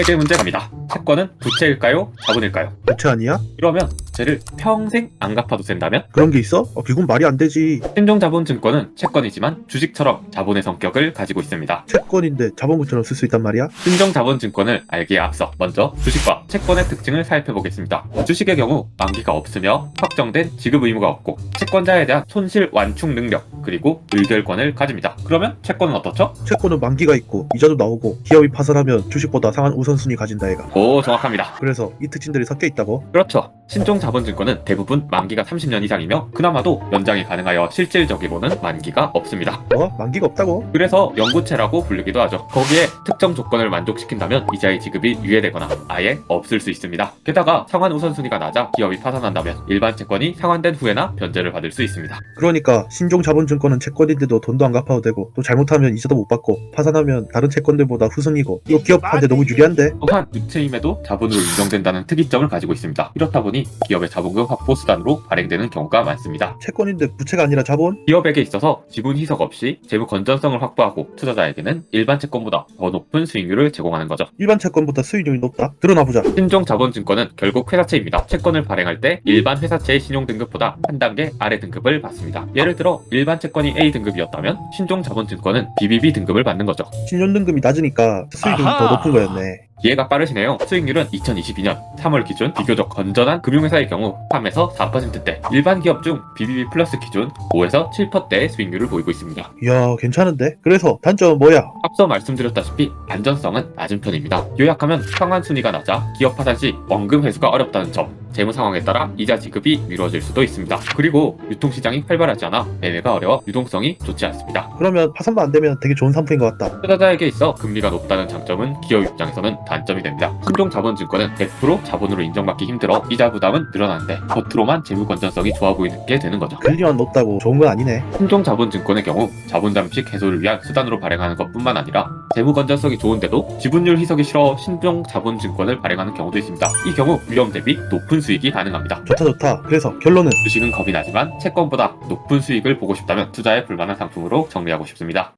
회계 문제 갑니다. 채권은 부채일까요? 자본일까요? 부채 아니야? 이러면 쟤를 평생 안 갚아도 된다면 그런 게 있어? 어, 그건 말이 안 되지. 신종자본증권은 채권이지만 주식처럼 자본의 성격을 가지고 있습니다. 채권인데 자본금처럼 쓸 수 있단 말이야? 신종자본증권을 알기에 앞서 먼저 주식과 채권의 특징을 살펴보겠습니다. 주식의 경우 만기가 없으며 확정된 지급 의무가 없고 채권자에 대한 손실 완충 능력 그리고 의결권을 가집니다. 그러면 채권은 어떻죠? 채권은 만기가 있고 이자도 나오고 기업이 파산하면 주식보다 상한 우선순위 가진다 애가. 오 정확합니다. 그래서 이 특징들이 섞여 있다고? 그렇죠. 신종 자본 증권은 대부분 만기가 30년 이상이며 그나마도 연장이 가능하여 실질적으로는 만기가 없습니다. 뭐? 만기가 없다고? 그래서 영구채라고 불리기도 하죠. 거기에 특정 조건을 만족시킨다면 이자의 지급이 유예되거나 아예 없을 수 있습니다. 게다가 상환 우선순위가 낮아 기업이 파산한다면 일반 채권이 상환된 후에나 변제를 받을 수 있습니다. 그러니까 신종 자본증권은 채권인데도 돈도 안 갚아도 되고 또 잘못하면 이자도 못 받고 파산하면 다른 채권들보다 후순위고 이거 기업한테 너무 유리한데? 또한 유체임에도 자본으로 인정된다는 특이점을 가지고 있습니다. 이렇다 보니 기업의 자본금 확보 수단으로 발행되는 경우가 많습니다. 채권인데 부채가 아니라 자본? 기업에게 있어서 지분 희석 없이 재무 건전성을 확보하고 투자자에게는 일반 채권보다 더 높은 수익률을 제공하는 거죠. 일반 채권보다 수익률이 높다? 드러나 보자. 신종 자본증권은 결국 회사채입니다. 채권을 발행할 때 일반 회사채의 신용 등급보다 한 단계 아래 등급을 받습니다. 예를 들어 일반 채권이 A 등급이었다면 신종 자본증권은 BBB 등급을 받는 거죠. 신용등급이 낮으니까 수익률이 아하. 더 높은 거였네. 이해가 빠르시네요. 수익률은 2022년 3월 기준 비교적 건전한 금융회사의 경우 3에서 4%대, 일반 기업 중 BBB 플러스 기준 5에서 7%대의 수익률을 보이고 있습니다. 이야 괜찮은데? 그래서 단점은 뭐야? 앞서 말씀드렸다시피 안전성은 낮은 편입니다. 요약하면 상환 순위가 낮아 기업 파산 시 원금 회수가 어렵다는 점, 재무 상황에 따라 이자 지급이 미뤄질 수도 있습니다. 그리고 유통시장이 활발하지 않아 매매가 어려워 유동성이 좋지 않습니다. 그러면 파산도 안 되면 되게 좋은 상품인 것 같다. 투자자에게 있어 금리가 높다는 장점은 기업 입장에서는 단점이 됩니다. 신종 자본증권은 100% 자본으로 인정받기 힘들어 이자 부담은 늘어나는데 겉으로만 재무 건전성이 좋아 보이게 되는 거죠. 금리만 높다고 좋은 건 아니네. 신종 자본증권의 경우 자본 잠식 해소를 위한 수단으로 발행하는 것뿐만 아니라 재무 건전성이 좋은데도 지분율 희석이 싫어 신종 자본증권을 발행하는 경우도 있습니다. 이 경우 위험 대비 높은 수익이 가능합니다. 좋다 좋다. 그래서 결론은 주식은 겁이 나지만 채권보다 높은 수익을 보고 싶다면 투자에 불만한 상품으로 정리하고 싶습니다.